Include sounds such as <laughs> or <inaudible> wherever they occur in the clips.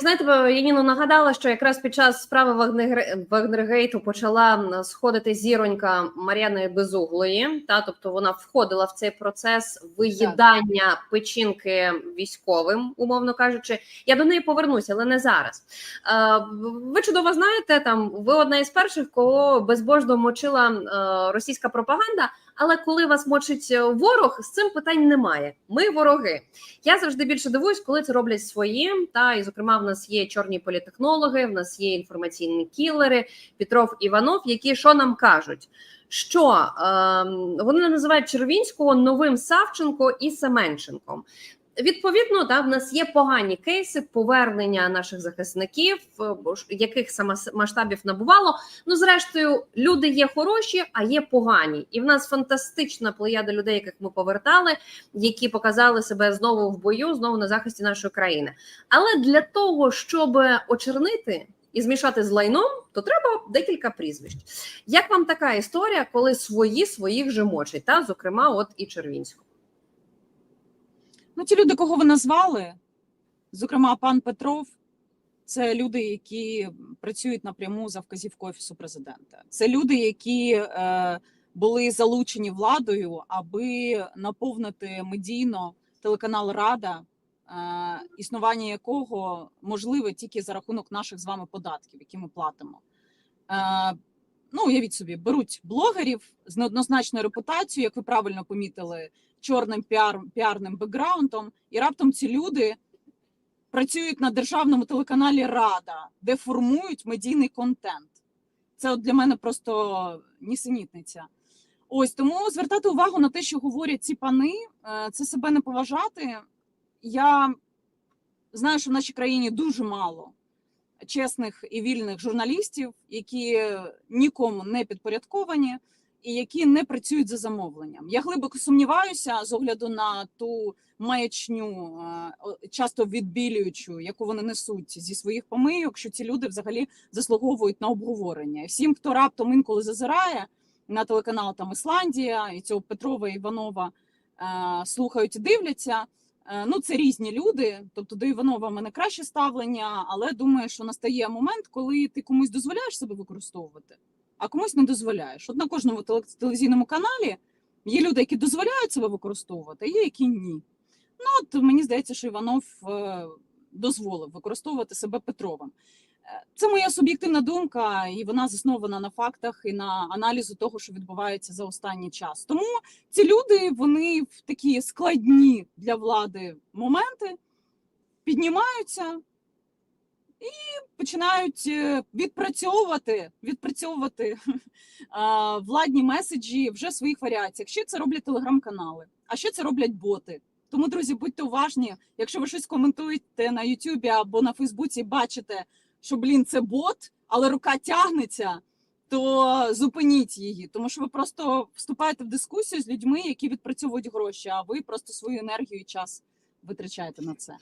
Знаєте, Яніно нагадала, що якраз під час справи Вагнер... Вагнергейту почала сходити зіронька Мар'яни Безуглої. Та тобто вона входила в цей процес виїдання печінки військовим, умовно кажучи. Я до неї повернуся, але не зараз. Е, ви чудово знаєте, там ви одна із перших, кого безбожно мочила е, російська пропаганда. Але коли вас мочить ворог, з цим питань немає. Ми вороги. Я завжди більше дивуюсь, коли це роблять свої. Та і зокрема, в нас є чорні політехнологи, в нас є інформаційні кілери, Петров Іванов, які що нам кажуть. Що е, вони називають Червінського новим Савченко і Семенченком. Відповідно, да, в нас є погані кейси повернення наших захисників, яких саме масштабів набувало. Ну, зрештою, люди є хороші, а є погані, і в нас фантастична плеяда людей, яких ми повертали, які показали себе знову в бою, знову на захисті нашої країни. Але для того, щоб очернити. І змішати з лайном, то треба декілька прізвищ. Як вам така історія, коли свої своїх же мочать, та зокрема, от і Червінського? Ну, ті люди, кого ви назвали, зокрема, пан Петров, це люди, які працюють напряму за вказівкою офісу президента. Це люди, які е, були залучені владою, аби наповнити медійно телеканал Рада, е, існування якого можливе тільки за рахунок наших з вами податків, які ми платимо. Е, Ну, уявіть собі, беруть блогерів з неоднозначною репутацією, як ви правильно помітили чорним піар, піарним бекграундом, і раптом ці люди працюють на державному телеканалі Рада, де формують медійний контент. Це от для мене просто нісенітниця. Ось тому звертати увагу на те, що говорять ці пани, е, це себе не поважати. Я знаю, що в нашій країні дуже мало чесних і вільних журналістів, які нікому не підпорядковані і які не працюють за замовленням. Я глибоко сумніваюся з огляду на ту маячню, е, часто відбілюючу, яку вони несуть зі своїх помийок, що ці люди взагалі заслуговують на обговорення. Всім, хто раптом інколи зазирає на телеканал там Ісландія і цього Петрова Іванова е, слухають і дивляться. Е, ну, це різні люди. Тобто до Іванова в мене краще ставлення, але думаю, що настає момент, коли ти комусь дозволяєш себе використовувати а комусь не дозволяєш. От на кожному телевізійному каналі є люди, які дозволяють себе використовувати, а є які ні. Ну от мені здається, що Іванов е, дозволив використовувати себе Петровим. Е, це моя суб'єктивна думка, і вона заснована на фактах і на аналізу того, що відбувається за останній час. Тому ці люди вони в такі складні для влади моменти піднімаються, і починають е, відпрацьовувати відпрацьовувати <laughs> владні меседжі вже в своїх варіаціях. Ще це роблять телеграм-канали, а ще це роблять боти. Тому, друзі, будьте уважні. Якщо ви щось коментуєте на Ютубі або на Фейсбуці, бачите, що блін, це бот, але рука тягнеться, то зупиніть її, тому що ви просто вступаєте в дискусію з людьми, які відпрацьовують гроші, а ви просто свою енергію і час витрачаєте на це.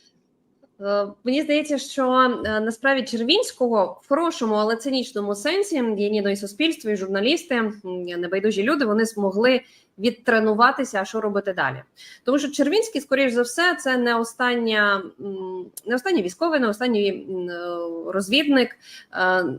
Е, мені здається, що е, насправді Червінського в хорошому, але цинічному сенсі Яніно і суспільство, і журналісти, небайдужі люди, вони змогли відтренуватися, а що робити далі. Тому що Червінський, скоріш за все, це не остання, не останній військовий, не останній е, розвідник,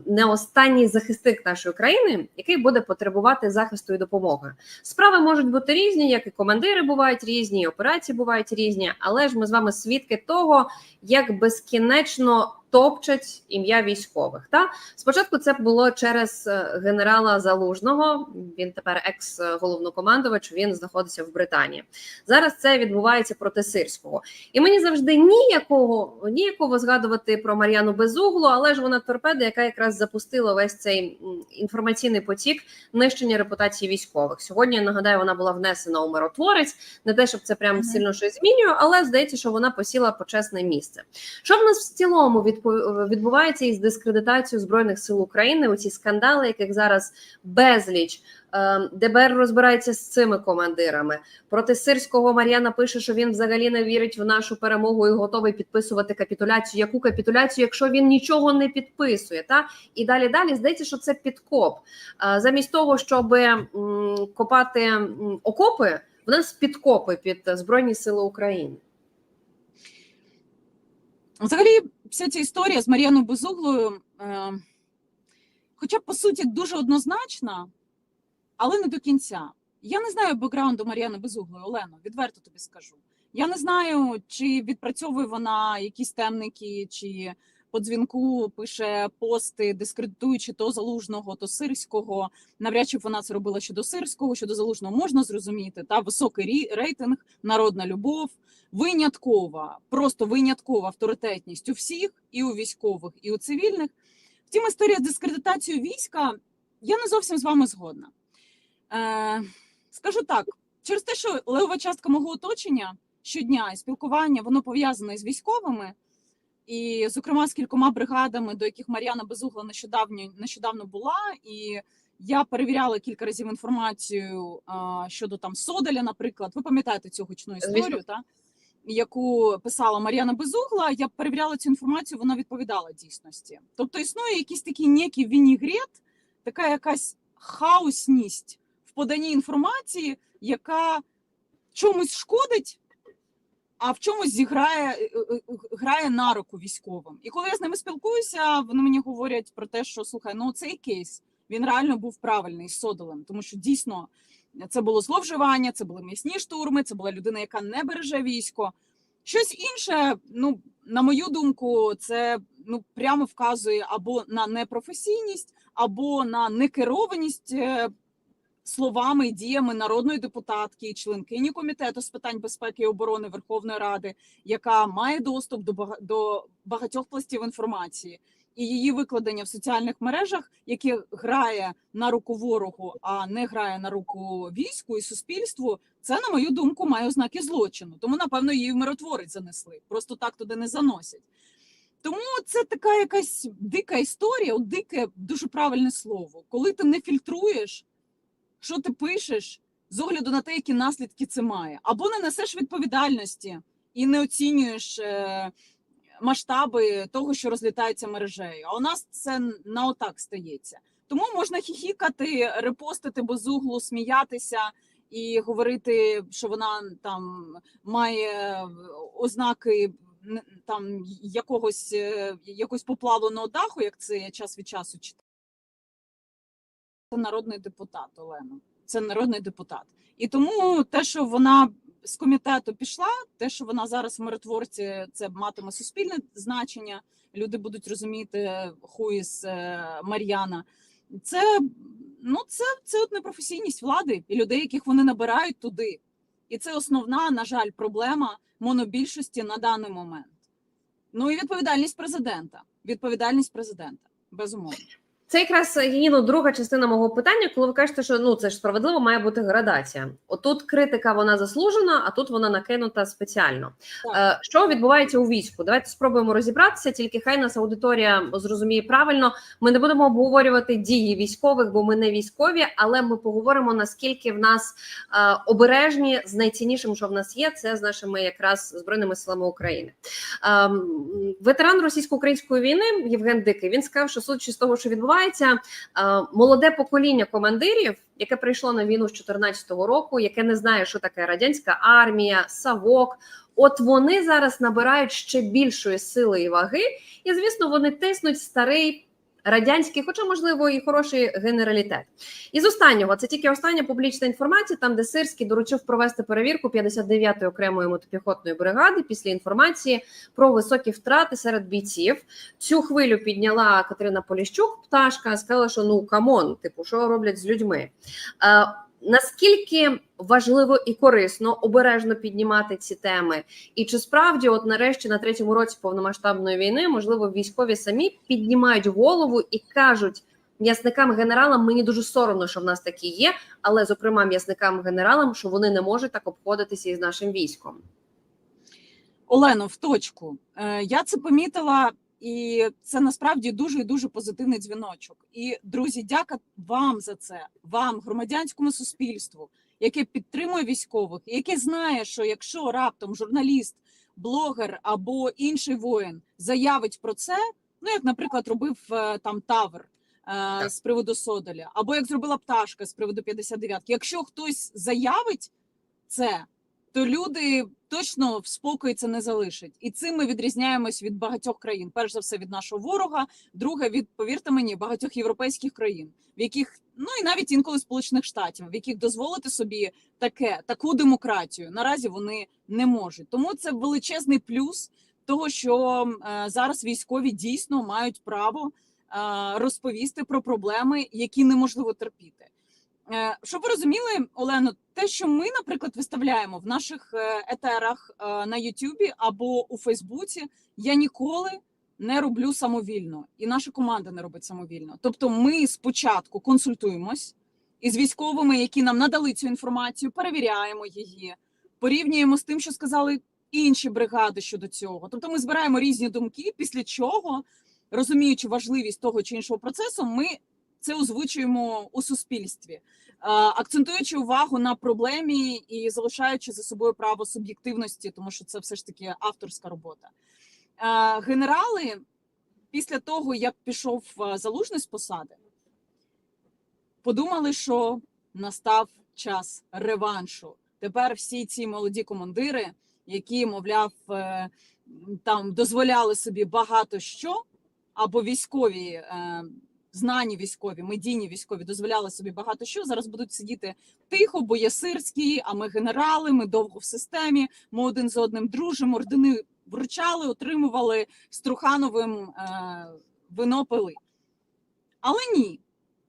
не останній захисник нашої країни, який буде потребувати захисту і допомоги. Справи можуть бути різні, як і командири бувають різні, і операції бувають різні, але ж ми з вами свідки того, як безкінечно топчать ім'я військових. Та спочатку це було через е, генерала Залужного. Він тепер екс головнокомандувач. Він знаходиться в Британії. Зараз це відбувається проти сирського, і мені завжди ніякого ніякого згадувати про Мар'яну Безуглу, але ж вона торпеда, яка якраз запустила весь цей інформаційний потік нищення репутації військових. Сьогодні я нагадаю, вона була внесена у миротворець. Не те, щоб це прям сильно щось змінює, але здається, що вона посіла почесне місце. Що в нас в цілому від відбувається із дискредитацією збройних сил України. У ці скандали, яких зараз безліч ем, ДБР розбирається з цими командирами. Проти сирського Мар'яна пише, що він взагалі не вірить в нашу перемогу і готовий підписувати капітуляцію. Яку капітуляцію, якщо він нічого не підписує? Та і далі далі здається, що це підкоп. Е, замість того, щоб копати окопи, в нас підкопи під збройні сили України. Взагалі, вся ця історія з Мар'яною Безуглою, е, хоча б по суті дуже однозначна, але не до кінця. Я не знаю бекграунду Мар'яни Безуглої, Олено, відверто тобі скажу. Я не знаю, чи відпрацьовує вона якісь темники, чи по дзвінку пише пости, дискредитуючи то залужного, то сирського. Навряд чи б вона це робила щодо сирського, щодо залужного можна зрозуміти. Та високий рейтинг, народна любов, виняткова, просто виняткова авторитетність у всіх, і у військових, і у цивільних. Втім, історія з дискредитацією війська, я не зовсім з вами згодна. Е, скажу так: через те, що левова частка мого оточення щодня і спілкування воно пов'язане з військовими, і, зокрема, з кількома бригадами, до яких Мар'яна Безугла нещодавно, нещодавно була, і я перевіряла кілька разів інформацію а, щодо там Соделя, наприклад. Ви пам'ятаєте цю гучну історію, та? яку писала Мар'яна Безугла. Я перевіряла цю інформацію, вона відповідала дійсності. Тобто існує якийсь такий некий вінігрет, така якась хаосність в поданні інформації, яка чомусь шкодить, а в чомусь зіграє е, е, е, грає на руку військовим. І коли я з ними спілкуюся, вони мені говорять про те, що слухай, ну цей кейс він реально був правильний з Содолем, тому що дійсно це було зловживання, це були м'ясні штурми, це була людина, яка не береже військо. Щось інше, ну на мою думку, це ну прямо вказує або на непрофесійність, або на некерованість словами і діями народної депутатки і членкині комітету з питань безпеки і оборони Верховної Ради, яка має доступ до багатьох пластів інформації. І її викладення в соціальних мережах, яке грає на руку ворогу, а не грає на руку війську і суспільству, це, на мою думку, має ознаки злочину. Тому, напевно, її в миротворець занесли. Просто так туди не заносять. Тому це така якась дика історія, дике дуже правильне слово. Коли ти не фільтруєш, що ти пишеш з огляду на те, які наслідки це має, або не несеш відповідальності і не оцінюєш е, масштаби того, що розлітається мережею. А у нас це на отак стається. Тому можна хіхікати, репостити без углу, сміятися і говорити, що вона там має ознаки там якогось е, якогось поплавленого даху, як це я час від часу читаю. Це народний депутат Олена. Це народний депутат. І тому те, що вона з комітету пішла, те, що вона зараз в миротворці, це матиме суспільне значення. Люди будуть розуміти хуїс Мар'яна. Це ну це, це от непрофесійність влади і людей, яких вони набирають туди. І це основна, на жаль, проблема монобільшості на даний момент. Ну і відповідальність президента. Відповідальність президента, безумовно. Це якраз Яніно, друга частина мого питання, коли ви кажете, що ну це ж справедливо, має бути градація. Отут критика вона заслужена, а тут вона накинута спеціально. Е, що відбувається у війську? Давайте спробуємо розібратися. Тільки хай нас аудиторія зрозуміє правильно. Ми не будемо обговорювати дії військових, бо ми не військові, але ми поговоримо наскільки в нас е, обережні з найціннішим, що в нас є, це з нашими якраз збройними силами України. Ем, ветеран російсько-української війни Євген Дикий він сказав, що судячи з того, що відбувається, е, молоде покоління командирів, яке прийшло на війну з 2014 року, яке не знає, що таке радянська армія, савок. От вони зараз набирають ще більшої сили і ваги, і звісно, вони тиснуть старий радянський, хоча можливо і хороший генералітет. І з останнього це тільки остання публічна інформація, там де Сирський доручив провести перевірку 59-ї окремої мотопіхотної бригади після інформації про високі втрати серед бійців. Цю хвилю підняла Катерина Поліщук, пташка, сказала, що ну камон, типу, що роблять з людьми. Наскільки важливо і корисно обережно піднімати ці теми, і чи справді, от нарешті, на третьому році повномасштабної війни, можливо, військові самі піднімають голову і кажуть м'ясникам генералам, мені дуже соромно, що в нас такі є, але зокрема м'ясникам генералам, що вони не можуть так обходитися із нашим військом. Олено, в точку. Е, Я це помітила, і це насправді дуже і дуже позитивний дзвіночок. І друзі, дяка вам за це, вам, громадянському суспільству, яке підтримує військових, яке знає, що якщо раптом журналіст, блогер або інший воїн заявить про це, ну як, наприклад, робив е, там Тавр. е, З приводу Содоля, або як зробила пташка з приводу 59-ки. Якщо хтось заявить це, то люди точно в спокої це не залишить. І цим ми відрізняємось від багатьох країн. Перш за все, від нашого ворога, друге, від повірте мені, багатьох європейських країн, в яких ну і навіть інколи сполучених штатів, в яких дозволити собі таке таку демократію наразі вони не можуть. Тому це величезний плюс того, що е, зараз військові дійсно мають право е, розповісти про проблеми, які неможливо терпіти. Е, Щоб ви розуміли, Олено, те, що ми, наприклад, виставляємо в наших е, етерах е, на Ютубі або у Фейсбуці, я ніколи не роблю самовільно, і наша команда не робить самовільно. Тобто, ми спочатку консультуємось із військовими, які нам надали цю інформацію, перевіряємо її, порівнюємо з тим, що сказали інші бригади щодо цього. Тобто, ми збираємо різні думки, після чого, розуміючи важливість того чи іншого процесу, ми це озвучуємо у суспільстві, е, акцентуючи увагу на проблемі і залишаючи за собою право суб'єктивності, тому що це все ж таки авторська робота. Е, Генерали після того, як пішов е, залужний з посади, подумали, що настав час реваншу. Тепер всі ці молоді командири, які, мовляв, там дозволяли собі багато що, або військові. Знані військові, медійні військові дозволяли собі багато що. Зараз будуть сидіти тихо, бо є сирські, а ми генерали, ми довго в системі, ми один з одним дружимо, ордени вручали, отримували з Трухановим е, вино. Але ні.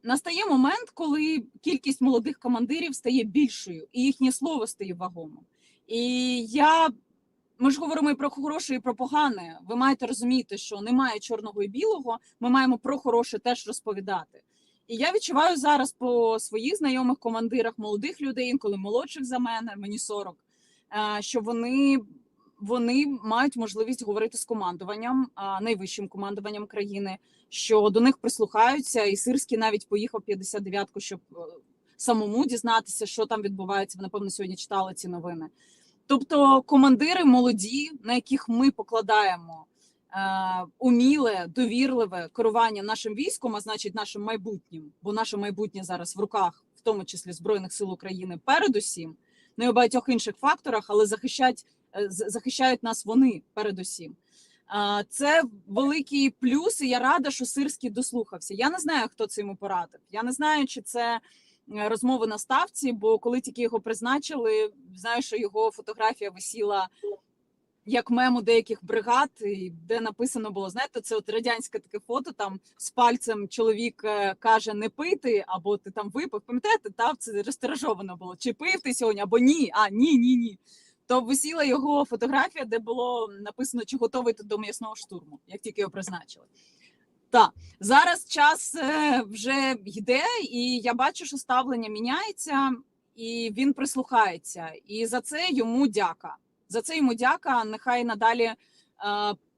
Настає момент, коли кількість молодих командирів стає більшою, і їхнє слово стає вагомим. І я ми ж говоримо і про хороше, і про погане. Ви маєте розуміти, що немає чорного і білого. Ми маємо про хороше теж розповідати. І я відчуваю зараз по своїх знайомих командирах молодих людей, інколи молодших за мене, мені 40, е, що вони, вони мають можливість говорити з командуванням, найвищим командуванням країни, що до них прислухаються, і Сирський навіть поїхав 59-ку, щоб е, самому дізнатися, що там відбувається. Ви напевно сьогодні читали ці новини. Тобто командири молоді, на яких ми покладаємо е, уміле, довірливе керування нашим військом, а значить нашим майбутнім, бо наше майбутнє зараз в руках, в тому числі збройних сил України, передусім, не у багатьох інших факторах, але захищають, е, захищають нас вони передусім. Е, Це великий плюс, і я рада, що Сирський дослухався. Я не знаю, хто йому порадив. Я не знаю, чи це розмови на ставці, бо коли тільки його призначили, знаю, що його фотографія висіла як мем деяких бригад, де написано було: знаєте, це от радянське таке фото. Там з пальцем чоловік е, каже не пити, або ти там випив. Пам'ятаєте, та це розтиражовано було. Чи пив ти сьогодні, або ні? А ні, ні, ні. То висіла його фотографія, де було написано, чи готовий ти до м'ясного штурму, як тільки його призначили. Так, зараз час е, вже йде, і я бачу, що ставлення міняється, і він прислухається. І за це йому дяка. За це йому дяка. Нехай надалі е,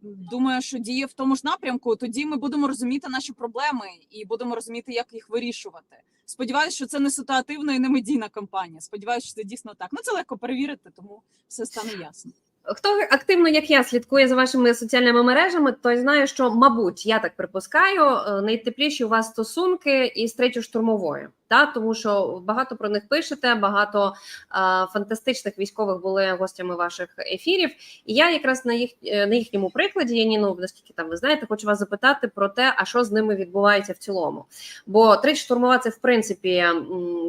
думаю, що діє в тому ж напрямку. Тоді ми будемо розуміти наші проблеми і будемо розуміти, як їх вирішувати. Сподіваюся, що це не ситуативна і не медійна кампанія. Сподіваюся, що це дійсно так. Ну це легко перевірити, тому все стане ясно. Хто активно, як я, слідкує за вашими соціальними мережами, той знає, що, мабуть, я так припускаю, е, найтепліші у вас стосунки із третьою штурмовою. Та тому що багато про них пишете, багато а, фантастичних військових були гостями ваших ефірів. І я якраз на їх е, на їхньому прикладі, Яніну, наскільки там ви знаєте, хочу вас запитати про те, а що з ними відбувається в цілому. Бо третя штурмова це в принципі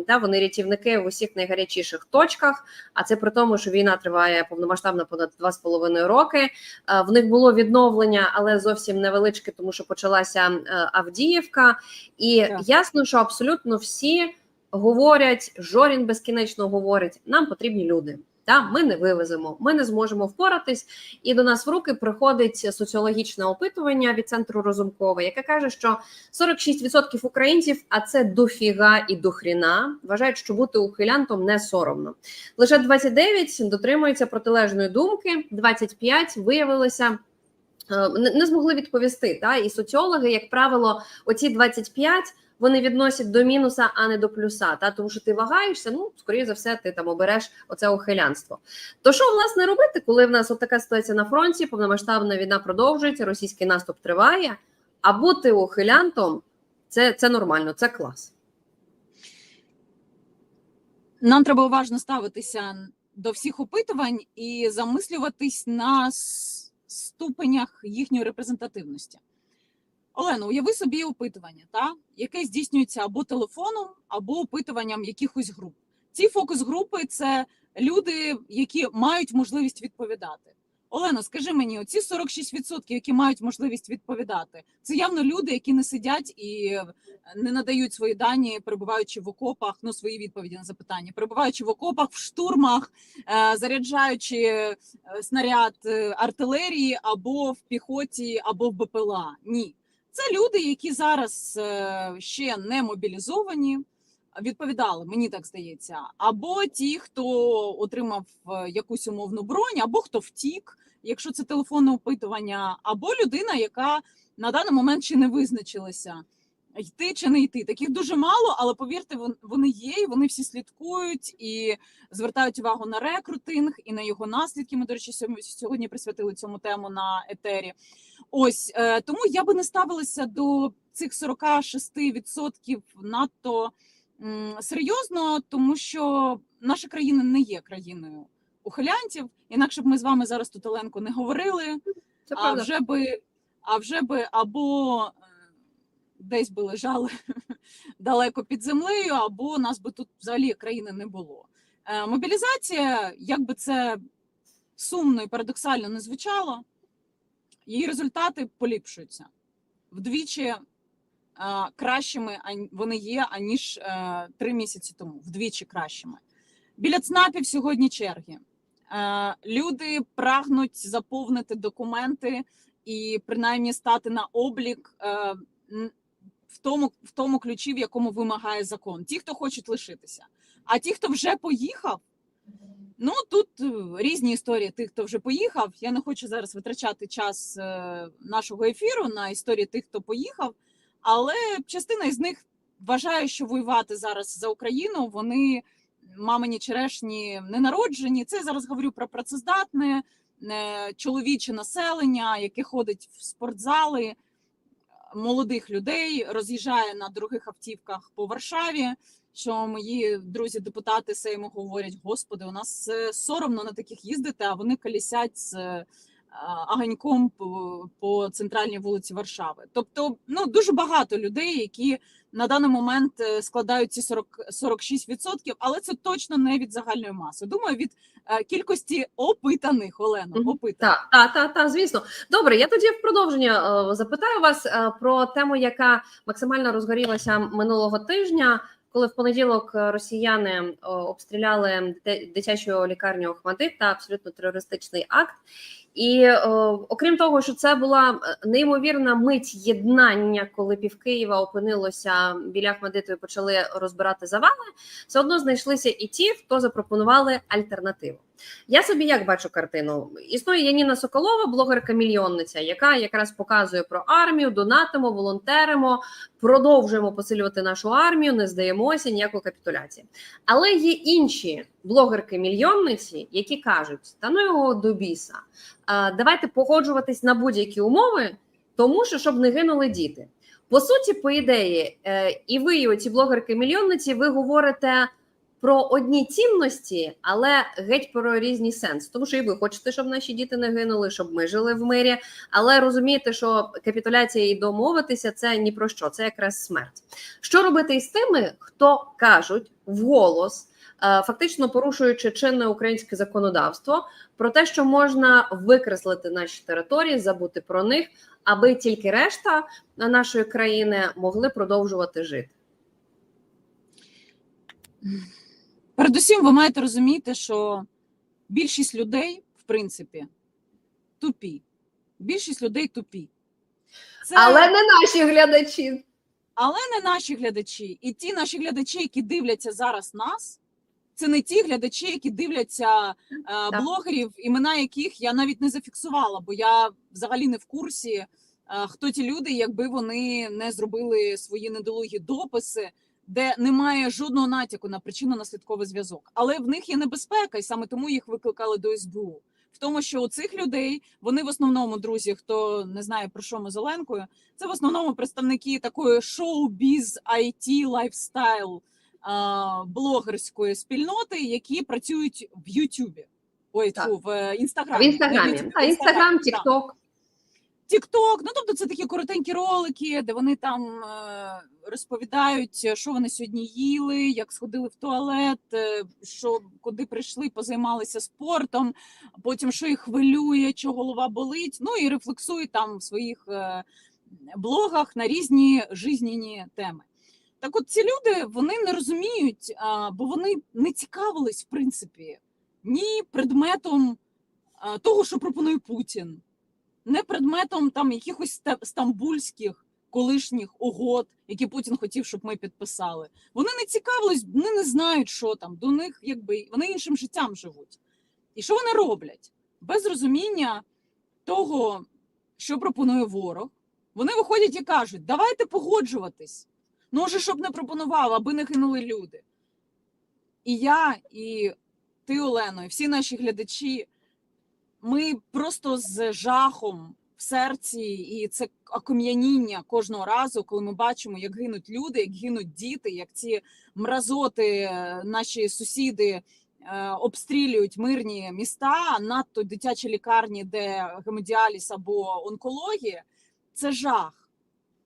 да, вони рятівники в усіх найгарячіших точках. А це при тому, що війна триває повномасштабно понад два з половиною роки. Е, В них було відновлення, але зовсім невеличке, тому що почалася е, Авдіївка, і Так. ясно, що абсолютно говорять, Жорін безкінечно говорить: нам потрібні люди. Та ми не вивеземо, ми не зможемо впоратись. І до нас в руки приходить соціологічне опитування від центру Розумкова, яке каже, що 46% українців, а це дофіга і дохріна, вважають, що бути ухилянтом не соромно. Лише 29 дотримуються протилежної думки, 25 виявилося. Е, Не змогли відповісти. Та і соціологи, як правило, оці 25 вони відносять до мінуса, а не до плюса. Та тому, що ти вагаєшся, ну скоріше за все, ти там обереш оце ухилянство. То що власне робити, коли в нас така ситуація на фронті, повномасштабна війна продовжується, російський наступ триває, а бути ухилянтом це, це нормально, це клас. Нам треба уважно ставитися до всіх опитувань і замислюватись на ступенях їхньої репрезентативності. Олено, уяви собі опитування, та, яке здійснюється або телефоном, або опитуванням якихось груп. Ці фокус-групи це люди, які мають можливість відповідати. Олено, скажи мені, оці 46%, які мають можливість відповідати, це явно люди, які не сидять і не надають свої дані, перебуваючи в окопах, ну свої відповіді на запитання, перебуваючи в окопах, в штурмах, е, заряджаючи е, снаряд е, артилерії або в піхоті, або в БПЛА. Ні, це люди, які зараз е, ще не мобілізовані. Відповідали, мені так здається, або ті, хто отримав е, якусь умовну бронь, або хто втік, якщо це телефонне опитування, або людина, яка на даний момент ще не визначилася, йти чи не йти. Таких дуже мало, але повірте, вони є, і вони всі слідкують і звертають увагу на рекрутинг і на його наслідки. Ми, до речі, сьогодні- присвятили цьому тему на етері. Ось е, тому я би не ставилася до цих 46% надто серйозно, тому що наша країна не є країною ухилянтів. Інакше б ми з вами зараз тут Оленко не говорили. Це А вже би, а вже би або е, десь би лежали <laughs> далеко під землею, або нас би тут взагалі країни не було. Е, Мобілізація, як би це сумно і парадоксально не звучало, її результати поліпшуються вдвічі кращими вони є, аніж е, три місяці тому, вдвічі кращими. Біля ЦНАПів сьогодні черги. Е, Люди прагнуть заповнити документи і принаймні стати на облік е, в тому, в тому ключі, в якому вимагає закон. Ті, хто хочуть лишитися. А ті, хто вже поїхав, ну тут різні історії тих, хто вже поїхав. Я не хочу зараз витрачати час нашого ефіру на історії тих, хто поїхав, але частина із них вважає, що воювати зараз за Україну вони мамині черешні не народжені. Це я зараз говорю про працездатне е, чоловіче населення, яке ходить в спортзали молодих людей, роз'їжджає на дорогих автівках по Варшаві. Що мої друзі-депутати Сейму говорять: Господи, у нас е, соромно на таких їздити, а вони колісять з аганьком по, по центральній вулиці Варшави. Тобто, ну дуже багато людей, які на даний момент е, складають ці 40, 46%, але це точно не від загальної маси. Думаю, від е, кількості опитаних Олено, опитаних. Так, так, так, так, звісно. Добре, я тоді в продовження е, запитаю вас про тему, яка максимально розгорілася минулого тижня, коли в понеділок росіяни обстріляли дитячу лікарню Охмадит та абсолютно терористичний акт. І е, окрім того, що це була е, неймовірна мить єднання, коли пів Києва опинилося біля Ахмадиту і почали розбирати завали, все одно знайшлися і ті, хто запропонували альтернативу. Я собі як бачу картину. Існує Яніна Соколова, блогерка-мільйонниця, яка якраз показує про армію, донатимо, волонтеримо, продовжуємо посилювати нашу армію, не здаємося ніякої капітуляції. Але є інші блогерки-мільйонниці, які кажуть: та ну його до біса, давайте погоджуватись на будь-які умови, тому що щоб не гинули діти. По суті, по ідеї, е, і ви, і оці блогерки-мільйонниці, ви говорите про одні цінності, але геть про різні сенс. Тому що і ви хочете, щоб наші діти не гинули, щоб ми жили в мирі. Але розумієте, що капітуляція і домовитися це ні про що, це якраз смерть. Що робити із тими, хто кажуть вголос, е, фактично порушуючи чинне українське законодавство, про те, що можна викреслити наші території, забути про них, аби тільки решта нашої країни могли продовжувати жити. Передусім, ви маєте розуміти, що більшість людей, в принципі, тупі. Більшість людей тупі. Це... Але не наші глядачі. Але не наші глядачі. І ті наші глядачі, які дивляться зараз нас, це не ті глядачі, які дивляться е, блогерів, імена яких я навіть не зафіксувала, бо я взагалі не в курсі, е, хто ті люди, якби вони не зробили свої недолугі дописи, де немає жодного натяку на причинно-наслідковий зв'язок. Але в них є небезпека, і саме тому їх викликали до СБУ. В тому, що у цих людей вони в основному друзі, хто не знає про що ми з Оленкою, це в основному представники такої шоу-біз, IT, лайфстайл блогерської спільноти, які працюють в Ютубі. Ой, Так. в е, В інстаграмі. інстаграмі. Ютубі, Та, Інстаграм. Тікток. Тікток, ну тобто це такі коротенькі ролики, де вони там е, розповідають, що вони сьогодні їли, як сходили в туалет, е, що куди прийшли, позаймалися спортом, потім що їх хвилює, що голова болить. Ну і рефлексують там в своїх е, блогах на різні жизненні теми. Так, от ці люди вони не розуміють, бо вони не цікавились в принципі ні предметом того, що пропонує Путін не предметом там якихось ста- стамбульських колишніх угод, які Путін хотів, щоб ми підписали. Вони не цікавились, вони не знають, що там. До них якби вони іншим життям живуть. І що вони роблять? Без розуміння того, що пропонує ворог, вони виходять і кажуть: давайте погоджуватись. Ну, вже щоб не пропонував, аби не гинули люди. І я, і ти, Олено, і всі наші глядачі ми просто з жахом в серці, і це окам'яніння кожного разу, коли ми бачимо, як гинуть люди, як гинуть діти, як ці мразоти, е, наші сусіди е, обстрілюють мирні міста, надто дитячі лікарні, де гемодіаліз або онкологія. Це жах.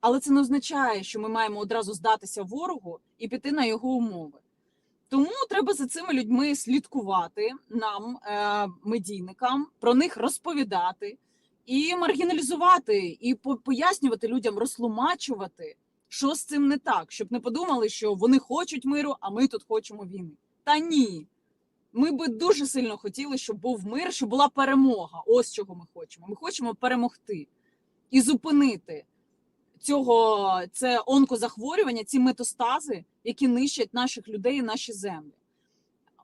Але це не означає, що ми маємо одразу здатися ворогу і піти на його умови. Тому треба за цими людьми слідкувати нам, е, медійникам, про них розповідати і маргіналізувати, і пояснювати людям, розтлумачувати, що з цим не так, щоб не подумали, що вони хочуть миру, а ми тут хочемо війни. Та ні. Ми би дуже сильно хотіли, щоб був мир, щоб була перемога. Ось чого ми хочемо. Ми хочемо перемогти і зупинити цього це онкозахворювання, ці метастази, які нищать наших людей і наші землі.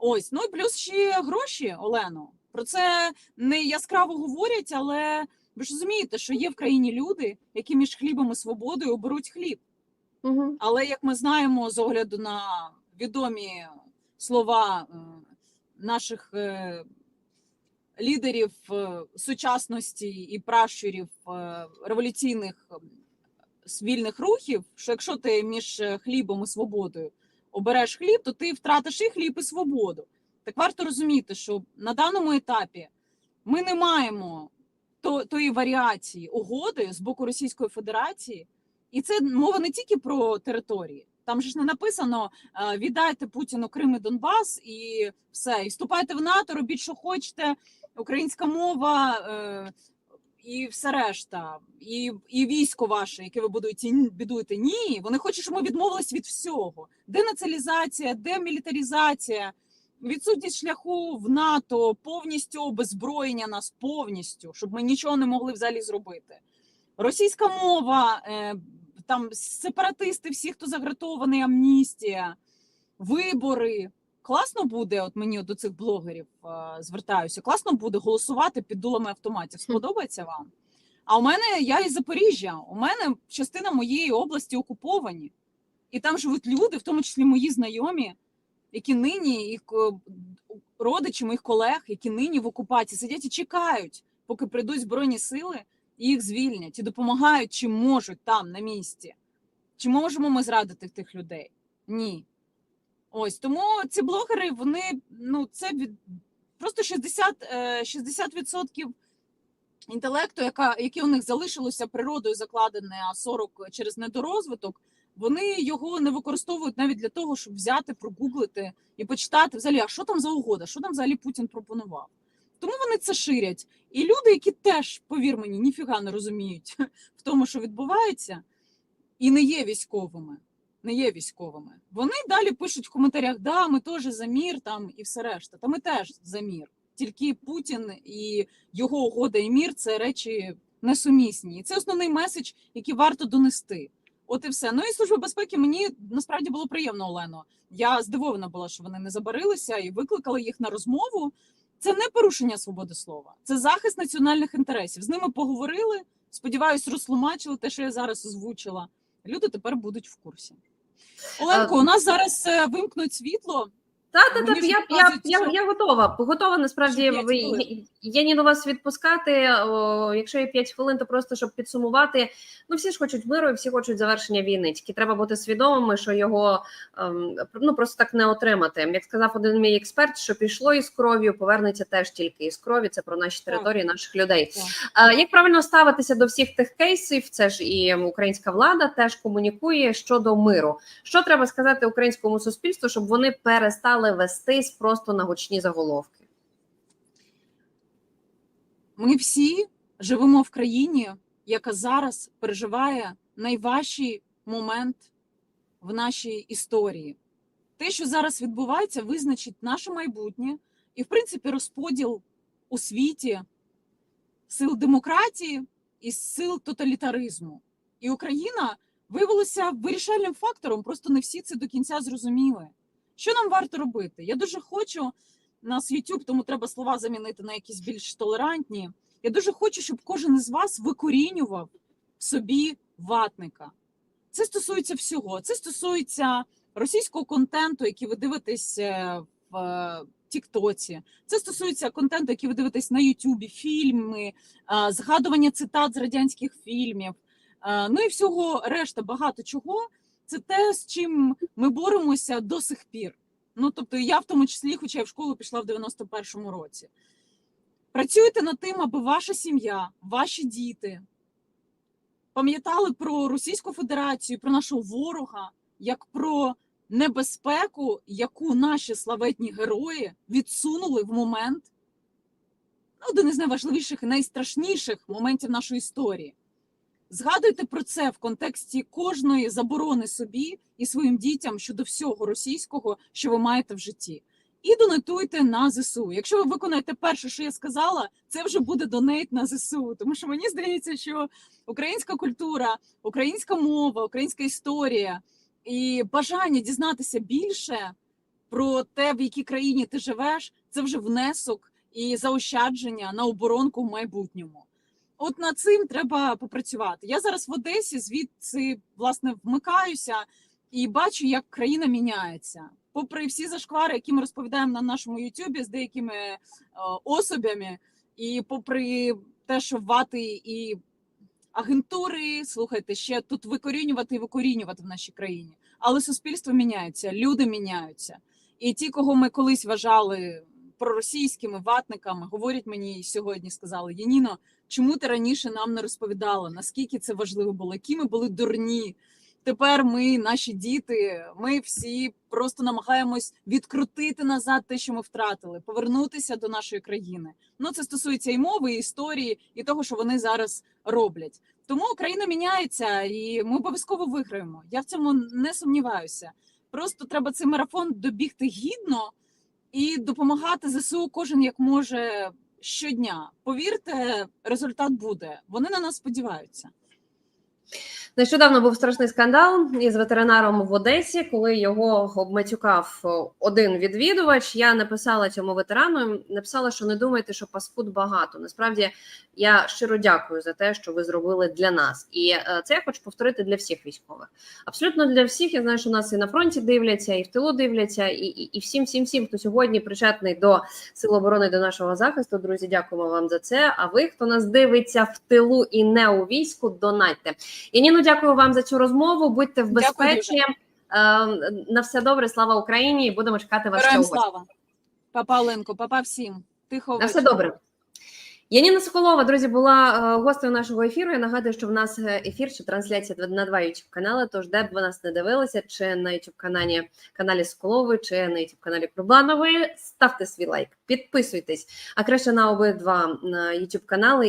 Ось, ну і плюс ще гроші, Олено. Про це не яскраво говорять, але ви ж розумієте, що є в країні люди, які між хлібом і свободою оберуть хліб. Угу. Але як ми знаємо, з огляду на відомі слова е, наших е, лідерів е, сучасності і пращурів революційних вільних рухів, що якщо ти між е, хлібом і свободою обереш хліб, то ти втратиш і хліб, і свободу. Так варто розуміти, що на даному етапі ми не маємо то, тої варіації угоди з боку Російської Федерації, і це мова не тільки про території. Там же ж не написано е, віддайте Путіну Крим і Донбас і все, і вступайте в НАТО, робіть, що хочете, українська мова е, і все решта, і, і військо ваше, яке ви будуєте, ні- Ні, вони хочуть, щоб ми відмовились від всього. Денацилізація, демілітаризація, відсутність шляху в НАТО, повністю обезброєння нас повністю, щоб ми нічого не могли взагалі зробити. Російська мова, е, там сепаратисти, всі, хто загратований, амністія, вибори. Класно буде, от мені до цих блогерів е, звертаюся. Класно буде голосувати під дулами автоматів. Сподобається вам? А у мене я із Запоріжжя. У мене частина моєї області окуповані, і там живуть люди, в тому числі мої знайомі, які нині і ко- родичі моїх колег, які нині в окупації сидять і чекають, поки прийдуть збройні сили і їх звільнять і допомагають, чим можуть там на місці. Чи можемо ми зрадити тих людей? Ні. Ось тому ці блогери, вони ну це від просто 60, е, 60% інтелекту, яка яке у них залишилося природою закладене, а 40 через недорозвиток. Вони його не використовують навіть для того, щоб взяти, прогуглити і почитати взагалі, а що там за угода, що там взагалі Путін пропонував. Тому вони це ширять. І люди, які теж, повір мені, ніфіга не розуміють <laughs> в тому, що відбувається, і не є військовими. Не є військовими. Вони далі пишуть в коментарях: да, ми теж за мір там і все решта. Та ми теж за мір. Тільки Путін і його угода і мір це речі несумісні. І це основний меседж, який варто донести. От і все. Ну і служба безпеки мені насправді було приємно, Олено. Я здивована була, що вони не забарилися і викликали їх на розмову. Це не порушення свободи слова, це захист національних інтересів. З ними поговорили. Сподіваюсь, розтлумачили те, що я зараз озвучила. Люди тепер будуть в курсі. Оленко, у нас зараз е, вимкнуть світло. Та, та, та, я, я, я, я готова. Готова насправді ви- я ні до вас відпускати. О, якщо є 5 хвилин, то просто щоб підсумувати. Ну всі ж хочуть миру, і всі хочуть завершення війни. Тільки треба бути свідомими, що його ем, ну просто так не отримати. Як сказав один мій експерт, що пішло із кров'ю, повернеться теж тільки із крові. Це про наші території, наших людей. А як правильно ставитися до всіх тих кейсів? Це ж і українська влада теж комунікує щодо миру. Що треба сказати українському суспільству, щоб вони перестали вестись просто на гучні заголовки? Ми всі живемо в країні, яка зараз переживає найважчий момент в нашій історії. Те, що зараз відбувається, визначить наше майбутнє і, в принципі, розподіл у світі сил демократії і сил тоталітаризму. І Україна виявилася вирішальним фактором, просто не всі це до кінця зрозуміли. Що нам варто робити? Я дуже хочу у нас YouTube, тому треба слова замінити на якісь більш толерантні. Я дуже хочу, щоб кожен із вас викорінював в собі ватника. Це стосується всього. Це стосується російського контенту, який ви дивитесь е, в е, Тіктоці. Це стосується контенту, який ви дивитесь на Ютубі, фільми, е, згадування цитат з радянських фільмів. Ну і всього решта багато чого. Це те, з чим ми боремося до сих пір. Ну тобто, я в тому числі, хоча я в школу пішла в 91-му році. Працюйте над тим, аби ваша сім'я, ваші діти пам'ятали про Російську Федерацію, про нашого ворога, як про небезпеку, яку наші славетні герої відсунули в момент ну, один із найважливіших і найстрашніших моментів нашої історії. Згадуйте про це в контексті кожної заборони собі і своїм дітям щодо всього російського, що ви маєте в житті. І донатуйте на ЗСУ. Якщо ви виконаєте перше, що я сказала, це вже буде донейт на ЗСУ. Тому що мені здається, що українська культура, українська мова, українська історія і бажання дізнатися більше про те, в якій країні ти живеш, це вже внесок і заощадження на оборонку в майбутньому. От над цим треба попрацювати. Я зараз в Одесі, звідси власне вмикаюся і бачу, як країна міняється. Попри всі зашквари, які ми розповідаємо на нашому Ютубі з деякими е, особями, і попри те, що вати і агентури, слухайте, ще тут викорінювати і викорінювати в нашій країні. Але суспільство міняється, люди міняються. І ті, кого ми колись вважали проросійськими ватниками, говорять мені сьогодні, сказали: Яніно, чому ти раніше нам не розповідала, наскільки це важливо було, які ми були дурні. Тепер ми, наші діти, ми всі просто намагаємось відкрутити назад те, що ми втратили, повернутися до нашої країни. Ну це стосується і мови, і історії, і того, що вони зараз роблять. Тому Україна міняється, і ми обов'язково виграємо. Я в цьому не сумніваюся. Просто треба цей марафон добігти гідно і допомагати ЗСУ кожен як може щодня. Повірте, результат буде. Вони на нас сподіваються. Нещодавно був страшний скандал із ветеринаром в Одесі, коли його обматюкав один відвідувач. Я написала цьому ветерану, написала, що не думайте, що паскуд багато. Насправді я щиро дякую за те, що ви зробили для нас, і е, це я хочу повторити для всіх військових. Абсолютно для всіх. Я знаю, що нас і на фронті дивляться, і в тилу дивляться, і, і, і всім, всім, всім, хто сьогодні причетний до сил оборони до нашого захисту. Друзі, дякуємо вам за це. А ви, хто нас дивиться в тилу і не у війську, донатьте. Яніно, дякую вам за цю розмову. Будьте в безпеці. Е, На все добре, слава Україні! і Будемо чекати Героям слава. Папа Оленко, папа всім. Тихо На все добре. Яніна Соколова, друзі, була е, гостею нашого ефіру. Я нагадую, що в нас е, ефір чи трансляція на два youtube канали. Тож, де б ви нас не дивилися, чи на youtube каналі каналі Соколової, чи на youtube каналі Курбанової, ставте свій лайк, підписуйтесь, а краще на обидва youtube канали